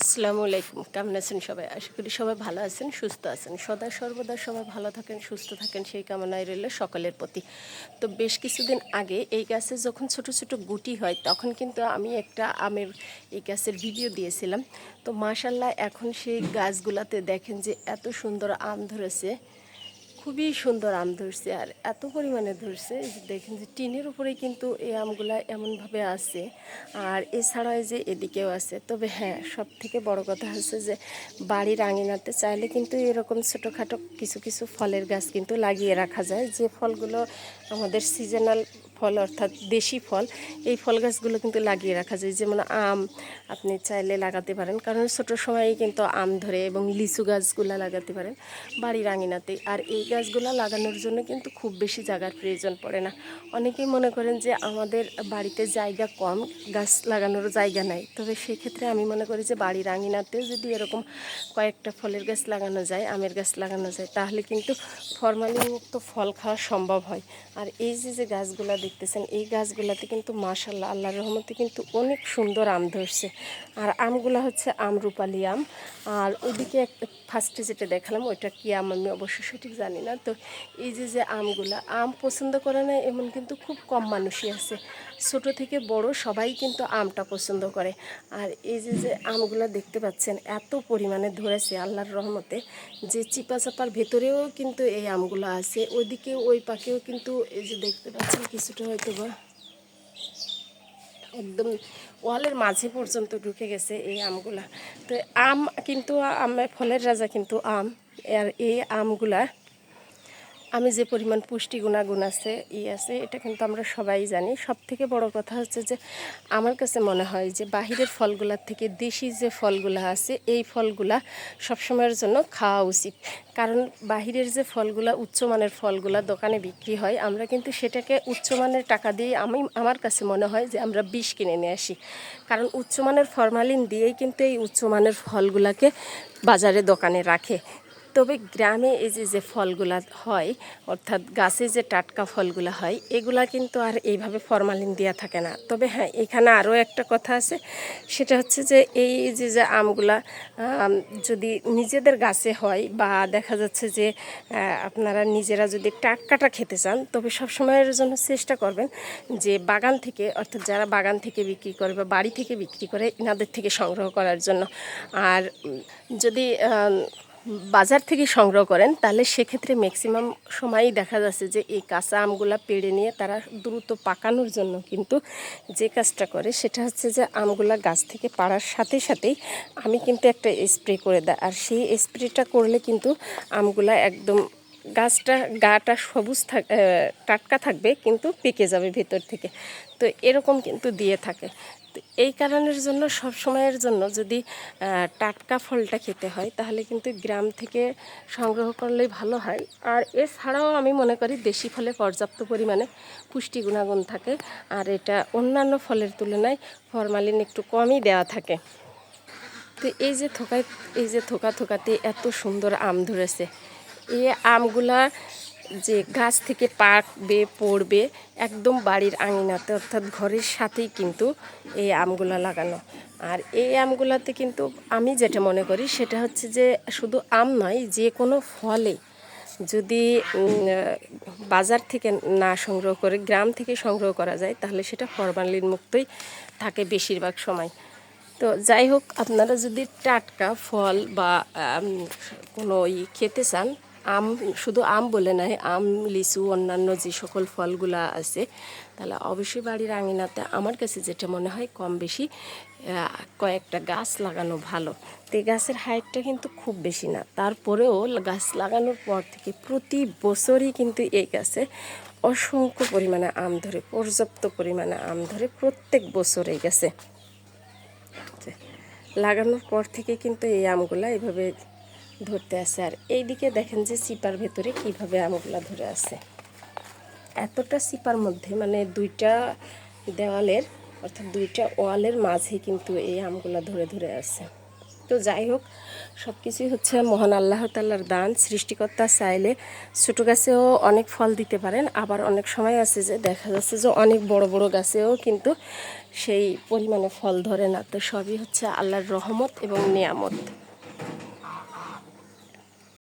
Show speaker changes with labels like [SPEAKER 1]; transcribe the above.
[SPEAKER 1] আসসালামু আলাইকুম। কেমন আছেন সবাই? আশা করি সবাই ভালো আছেন, সুস্থ আছেন। সদা সর্বদা সবাই ভালো থাকেন, সুস্থ থাকেন, সেই কামনায় রইল সকলের প্রতি। তো বেশ কিছুদিন আগে এই গাছে যখন ছোট ছোট গুটি হয়, তখন কিন্তু আমি একটা আমের এই গাছের ভিডিও দিয়েছিলাম। তো মাশাল্লাহ এখন সেই গাছগুলাতে দেখেন যে এত সুন্দর আম ধরেছে। খুবই সুন্দর আম ধরছে আর এত পরিমাণে ধরছে দেখেন যে টিনের উপরেই কিন্তু এই আমগুলা এমনভাবে আছে। আর এছাড়াও যে এদিকেও আছে। তবে হ্যাঁ সব থেকে বড় কথা হচ্ছে যে বাড়ির আঙিনাতে চাইলে কিন্তু এরকম ছোটোখাটো কিছু কিছু ফলের গাছ কিন্তু লাগিয়ে রাখা যায়। যে ফলগুলো আমাদের সিজনাল ফল অর্থাৎ দেশি ফল, এই ফল গাছগুলো কিন্তু লাগিয়ে রাখা যায়। যেমন আম আপনি চাইলে লাগাতে পারেন। কারণ ছোটো সময়েই কিন্তু আম ধরে এবং লিচু গাছগুলো লাগাতে পারেন বাড়ির আঙিনাতে আর এই গাছগুলো লাগানোর জন্য কিন্তু খুব বেশি জায়গার প্রয়োজন পড়ে না। অনেকেই মনে করেন যে আমাদের বাড়িতে জায়গা কম, গাছ লাগানোর জায়গা নাই। তবে সেক্ষেত্রে আমি মনে করি যে বাড়ির আঙিনাতে যদি এরকম কয়েকটা ফলের গাছ লাগানো যায়, আমের গাছ লাগানো যায়, তাহলে কিন্তু ফরমালিনমুক্ত ফল খাওয়া সম্ভব হয়। আর এই যে যে গাছগুলো দেখতেছেন, এই গাছগুলোতে কিন্তু মাশাল্লাহ আল্লাহর রহমতে কিন্তু অনেক সুন্দর আম ধরছে। আর আমগুলো হচ্ছে আমরুপালি আম। আর ওদিকে ফার্স্টে যেটা দেখালাম, ওইটা কি আম আমি অবশ্য সঠিক জানি না তো? এই যে যে আমগুলো, আম পছন্দ করে না, এমন কিন্তু খুব কম মানুষই আছে। ছোট থেকে বড় সবাই কিন্তু আমটা পছন্দ করে। আর এই যে যে আমগুলো দেখতে পাচ্ছেন, এত পরিমাণে ধরেছে আল্লাহর রহমতে যে চিপা চাপার ভেতরেও কিন্তু এই আমগুলো আছে। ওইদিকে, ওই পাকেও কিন্তু এই যে দেখতে পাচ্ছেন কিছুটা হয়তো বা একদম ওয়ালের মাঝে পর্যন্ত ঢুকে গেছে এই আমগুলা। তো আম কিন্তু, আমের ফলের রাজা কিন্তু আম। আর এই আমগুলা আমি যে পরিমাণ পুষ্টি গুণাগুণ আছে, ই আছে, এটা কিন্তু আমরা সবাই জানি। সব থেকে বড় কথা হচ্ছে যে, আমার কাছে মনে হয় যে, বাহিরের ফলগুলার থেকে দেশি যে ফলগুলা আছে, এই ফলগুলা সবসময়ের জন্য খাওয়া উচিত। কারণ বাহিরের যে ফলগুলা, উচ্চমানের ফলগুলা দোকানে বিক্রি হয়, আমরা কিন্তু সেটাকে উচ্চমানের টাকা দিয়ে আমি, আমার কাছে মনে হয় যে, আমরা বিষ কিনে নিয়ে আসি। কারণ উচ্চমানের ফরমালিন দিয়েই কিন্তু এই উচ্চমানের ফলগুলাকে বাজারে দোকানে রাখে। তবে গ্রামে এই যে যে ফলগুলা হয়, অর্থাৎ গাছে যে টাটকা ফলগুলা হয়, এগুলা কিন্তু আর এইভাবে ফরমালিন দেওয়া থাকে না। তবে হ্যাঁ এখানে আরও একটা কথা আছে, সেটা হচ্ছে যে এই যে যে আমগুলা যদি নিজেদের গাছে হয় বা দেখা যাচ্ছে যে আপনারা নিজেরা যদি টাটকাটা খেতে চান, তবে সব সময়ের জন্য চেষ্টা করবেন যে বাগান থেকে, অর্থাৎ যারা বাগান থেকে বিক্রি করে বা বাড়ি থেকে বিক্রি করে, এনাদের থেকে সংগ্রহ করার জন্য। আর যদি বাজার থেকে সংগ্রহ করেন, তাহলে সেক্ষেত্রে ম্যাক্সিমাম সময়ই দেখা যাচ্ছে যে এই কাঁচা আমগুলো পেড়ে নিয়ে তারা দ্রুত পাকানোর জন্য কিন্তু যে কাজটা করে সেটা হচ্ছে যে আমগুলা গাছ থেকে পাড়ার সাথে সাথেই আমি কিন্তু একটা স্প্রে করে দেয়। আর সেই স্প্রেটা করলে কিন্তু আমগুলা একদম গাছটা, গাটা সবুজ থাক টাটকা থাকবে, কিন্তু পেকে যাবে ভেতর থেকে। তো এরকম কিন্তু দিয়ে থাকে। তো এই কারণের জন্য সব সময়ের জন্য যদি টাটকা ফলটা খেতে হয়, তাহলে কিন্তু গ্রাম থেকে সংগ্রহ করলেই ভালো হয়। আর এছাড়াও আমি মনে করি দেশি ফলে পর্যাপ্ত পরিমাণে পুষ্টি গুণাগুণ থাকে। আর এটা অন্যান্য ফলের তুলনায় ফরমালিন একটু কমই দেওয়া থাকে। তো এই যে থোকায় এই যে থোকা থোকাতে এত সুন্দর আম ধরেছে। এই আমগুলা যে গাছ থেকে পাকবে পড়বে একদম বাড়ির আঙিনাতে, অর্থাৎ ঘরের সাথেই কিন্তু এই আমগুলা লাগানো। আর এই আমগুলাতে কিন্তু আমি যেটা মনে করি সেটা হচ্ছে যে শুধু আম নয়, যে কোনো ফলে যদি বাজার থেকে না সংগ্রহ করে, গ্রাম থেকে সংগ্রহ করা যায়, তাহলে সেটা ফরমালিন মুক্তই থাকে বেশিরভাগ সময়। তো যাই হোক, আপনারা যদি টাটকা ফল বা কোনো ই খেতে চান আম, শুধু আম বলে নয় আম, লিচু, অন্যান্য যে সকল ফলগুলা আছে, তাহলে অবশ্যই বাড়ির আঙিনাতে আমার কাছে যেটা মনে হয় কম বেশি কয়েকটা গাছ লাগানো ভালো। তো এই গাছের হাইটটা কিন্তু খুব বেশি না। তারপরেও গাছ লাগানোর পর থেকে প্রতি বছরই কিন্তু এই গাছে অসংখ্য পরিমাণে আম ধরে, পর্যাপ্ত পরিমাণে আম ধরে প্রত্যেক বছর এই গাছে। লাগানোর পর থেকে কিন্তু এই আমগুলা এইভাবে ধরতে আসে আর এইদিকে দেখেন যে চিপার ভেতরে কীভাবে আমগুলা ধরে আছে। এতটা চিপার মধ্যে মানে দুইটা দেওয়ালের, অর্থাৎ দুইটা ওয়ালের মাঝে কিন্তু এই আমগুলা ধরে ধরে আছে। তো যাই হোক সব কিছুই হচ্ছে মহান আল্লাহ তাল্লার দান। সৃষ্টিকর্তা চাইলে ছোটো গাছেও অনেক ফল দিতে পারেন। আবার অনেক সময় আছে যে দেখা যাচ্ছে যে অনেক বড় বড় গাছেও কিন্তু সেই পরিমাণে ফল ধরে না। তো সবই হচ্ছে আল্লাহর রহমত এবং নিয়ামত।